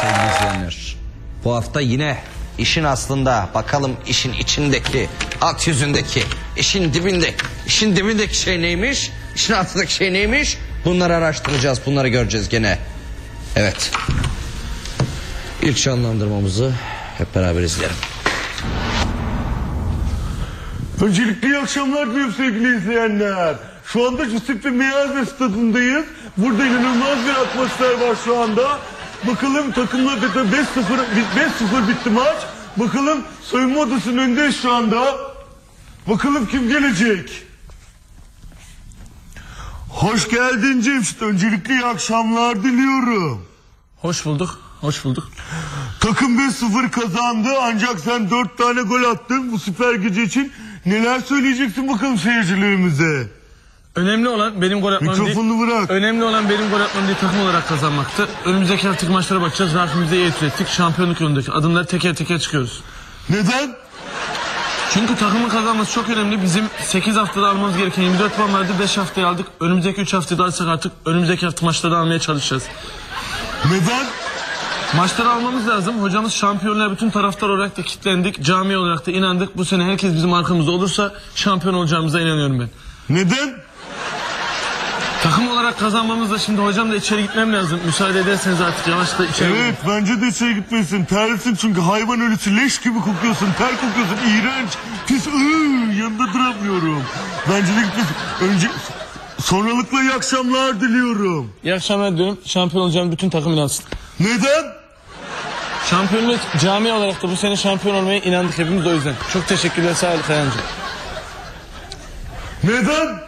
sevgili izleyenler. Bu hafta yine işin aslında bakalım işin içindeki, alt yüzündeki, işin dibinde, işin dibindeki şey neymiş? İşin altındaki şey neymiş? Bunları araştıracağız, bunları göreceğiz gene. Evet. İlk canlandırmamızı hep beraber izleyelim. Öncelikle iyi akşamlar diliyorum sevgili izleyenler. Şu anda Giuseppe Meazza stadındayız. Burada inanılmaz bir atmosfer var şu anda. Bakalım takımla da 5-0 5-0 bitti maç. Bakalım soyunma odasının önündeyiz şu anda. Bakalım kim gelecek? Hoş geldin Cemşit. Öncelikle iyi akşamlar diliyorum. Hoş bulduk. Hoş bulduk. Takım 5-0 kazandı ancak sen 4 tane gol attın bu süper gücü için. Neler söyleyeceksin bakalım seyircilerimize? Önemli olan benim gol atmam değil. Mikrofonunu bırak. Önemli olan benim gol atmam değil takım olarak kazanmaktı. Önümüzdeki haftaki maçlara bakacağız. Rabbimize iyi ettik. Şampiyonluk yolundaki adımları teker teker çıkıyoruz. Neden? Çünkü takımın kazanması çok önemli. Bizim 8 haftada almamız gereken 24 puan vardı. 5 haftaya aldık. Önümüzdeki 3 haftada alsak artık önümüzdeki hafta maçları almaya çalışacağız. Neden? Maçları almamız lazım. Hocamız şampiyonlar bütün taraftar olarak da kitlendik. Cami olarak da inandık. Bu sene herkes bizim arkamızda olursa şampiyon olacağımıza inanıyorum ben. Neden? Takım olarak kazanmamız da şimdi hocam da içeri gitmem lazım. Müsaade ederseniz artık yavaş da içeri Evet bence de şey gitmesin. Terlisin çünkü hayvan ölüsü leş gibi kokuyorsun. Ter kokuyorsun. iğrenç. Pis. Iı, yanında duramıyorum. Bence de gitmesin. Önce sonralıkla iyi akşamlar diliyorum. İyi akşamlar diyorum. Şampiyon olacağım bütün takım inansın. Neden? Şampiyonluk cami olarak da bu sene şampiyon olmaya inandık hepimiz o yüzden. Çok teşekkürler sağ olun Kayancığım. Neden?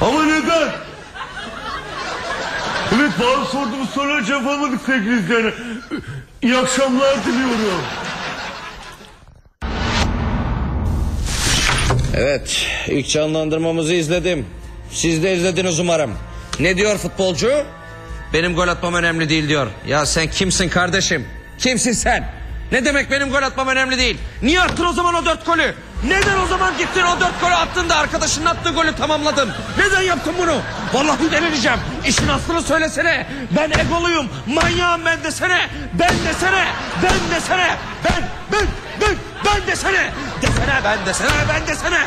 Ama neden? Evet bazı sorduğumuz sorulara cevap almadık sevgili izleyenler. İyi akşamlar diliyorum. Evet, ilk canlandırmamızı izledim. Siz de izlediniz umarım. Ne diyor futbolcu? Benim gol atmam önemli değil diyor. Ya sen kimsin kardeşim? Kimsin sen? Ne demek benim gol atmam önemli değil? Niye attın o zaman o dört golü? Neden o zaman gittin o dört golü attın da arkadaşının attığı golü tamamladın? Neden yaptın bunu? Vallahi delireceğim. İşin aslını söylesene. Ben egoluyum. Manyağım ben desene. Ben desene. Ben desene. Ben, ben, ben, ben desene. Desene ben desene ben desene.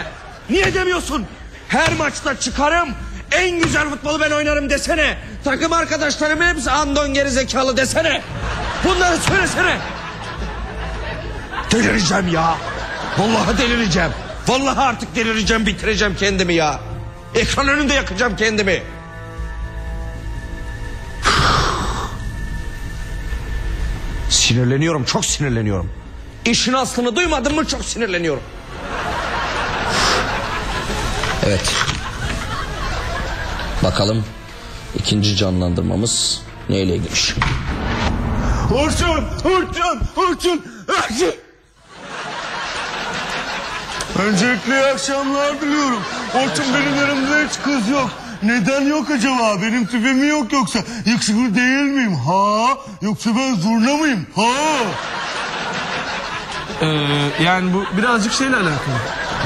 Niye demiyorsun? Her maçta çıkarım. En güzel futbolu ben oynarım desene. Takım arkadaşlarım hepsi andon geri zekalı desene. Bunları söylesene. Delireceğim ya. Vallahi delireceğim. Vallahi artık delireceğim bitireceğim kendimi ya. Ekran önünde yakacağım kendimi. Sinirleniyorum çok sinirleniyorum. İşin aslını duymadım mı çok sinirleniyorum. Evet. Bakalım ikinci canlandırmamız neyle ilgili? Orçun, Orçun, Orçun, Orçun. Öncelikle iyi akşamlar diliyorum. Orçun benim yanımda hiç kız yok. Neden yok acaba? Benim tipim mi yok yoksa? Yakışıklı değil miyim? Ha? Yoksa ben zurna mıyım? Ha? Ee, yani bu birazcık şeyle alakalı.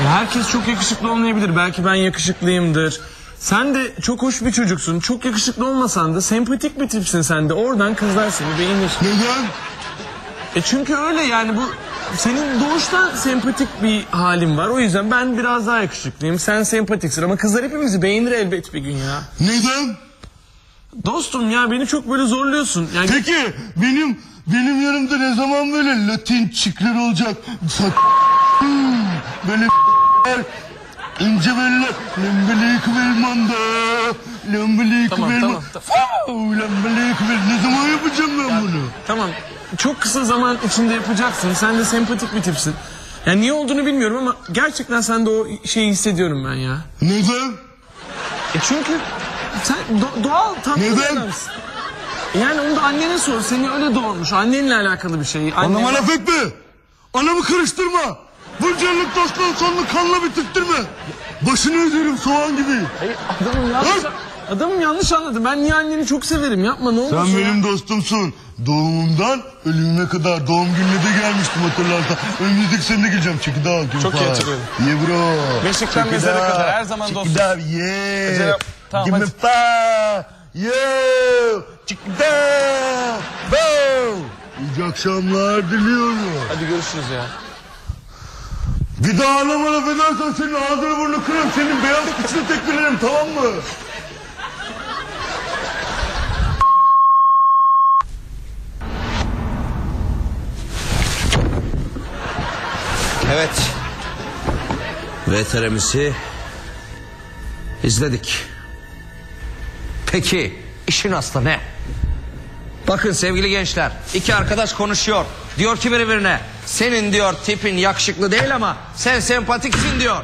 Ya herkes çok yakışıklı olmayabilir. Belki ben yakışıklıyımdır. Sen de çok hoş bir çocuksun. Çok yakışıklı olmasan da sempatik bir tipsin sen de. Oradan kızlar seni beğenir. Neden? E çünkü öyle yani bu senin doğuştan sempatik bir halin var. O yüzden ben biraz daha yakışıklıyım. Sen sempatiksin ama kızlar hepimizi beğenir elbet bir gün ya. Neden? Dostum ya beni çok böyle zorluyorsun. Yani Peki benim benim yanımda ne zaman böyle Latin çikler olacak? Böyle ince beller lembelik velmanda lembelik Tamam, velma tamam, lembelik vel ne zaman yapacağım ben bunu? tamam çok kısa zaman içinde yapacaksın. Sen de sempatik bir tipsin. Yani niye olduğunu bilmiyorum ama gerçekten sende o şeyi hissediyorum ben ya. Neden? E çünkü sen do- doğal tatlı bir Neden? adamsın. Yani onu da annene sor. Seni öyle doğurmuş. Annenle alakalı bir şey. Annen- Anama laf etme. Anamı karıştırma. Buncalık dostluğun sonunu kanla bitirttirme. Başını öderim soğan gibi. Adamım yanlış, Lan! Adamım yanlış anladı. Ben niye anneni çok severim. Yapma ne olur. Sen benim dostumsun. Doğumumdan ölümüne kadar doğum gününe de gelmiştim hatırlarsan. Önümüzdeki sene de geleceğim. Out. Çok iyi hatırlıyorum. Yeah bro. Beşikten mezara kadar her zaman it out. Yeah. Acele- Tamam, Give me hadi. five. Yo. Out. İyi akşamlar diliyorum. Hadi görüşürüz ya. Bir daha anlama laf edersen senin ağzını burnunu kırarım. Senin beyaz kıçını tekmelerim tamam mı? Evet. VTR'mizi izledik. Peki işin aslı ne? Bakın sevgili gençler iki arkadaş konuşuyor. Diyor ki birbirine senin diyor tipin yakışıklı değil ama sen sempatiksin diyor.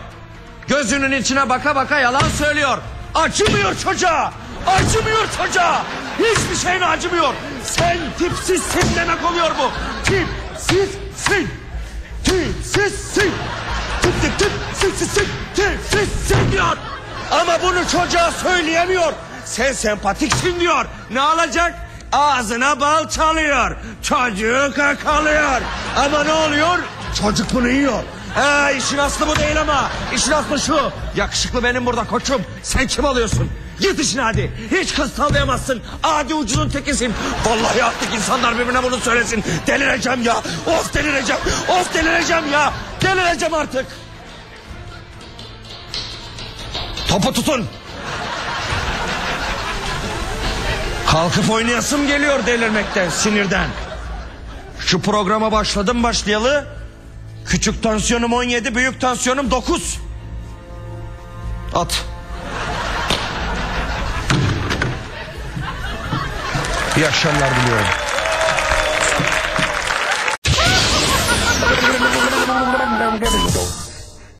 Gözünün içine baka baka yalan söylüyor. Acımıyor çocuğa. Acımıyor çocuğa. Hiçbir şeyine acımıyor. Sen tipsizsin demek oluyor bu. Tipsizsin. Tip tipsizsin. Tipsizsin diyor. Ama bunu çocuğa söyleyemiyor. Sen sempatiksin diyor. Ne alacak? Ağzına bal çalıyor. Çocuğu kakalıyor. Ama ne oluyor? Çocuk bunu yiyor. Ha, işin aslı bu değil ama. İşin aslı şu. Yakışıklı benim burada koçum. Sen kim alıyorsun? Git işine hadi. Hiç kız tavlayamazsın. Adi ucunun tekisin. Vallahi artık insanlar birbirine bunu söylesin. Delireceğim ya. Of delireceğim. Of delireceğim ya. Delireceğim artık. Topu tutun. Kalkıp oynayasım geliyor delirmekten, sinirden. Şu programa başladım başlayalı. Küçük tansiyonum 17, büyük tansiyonum 9. At. İyi akşamlar diliyorum.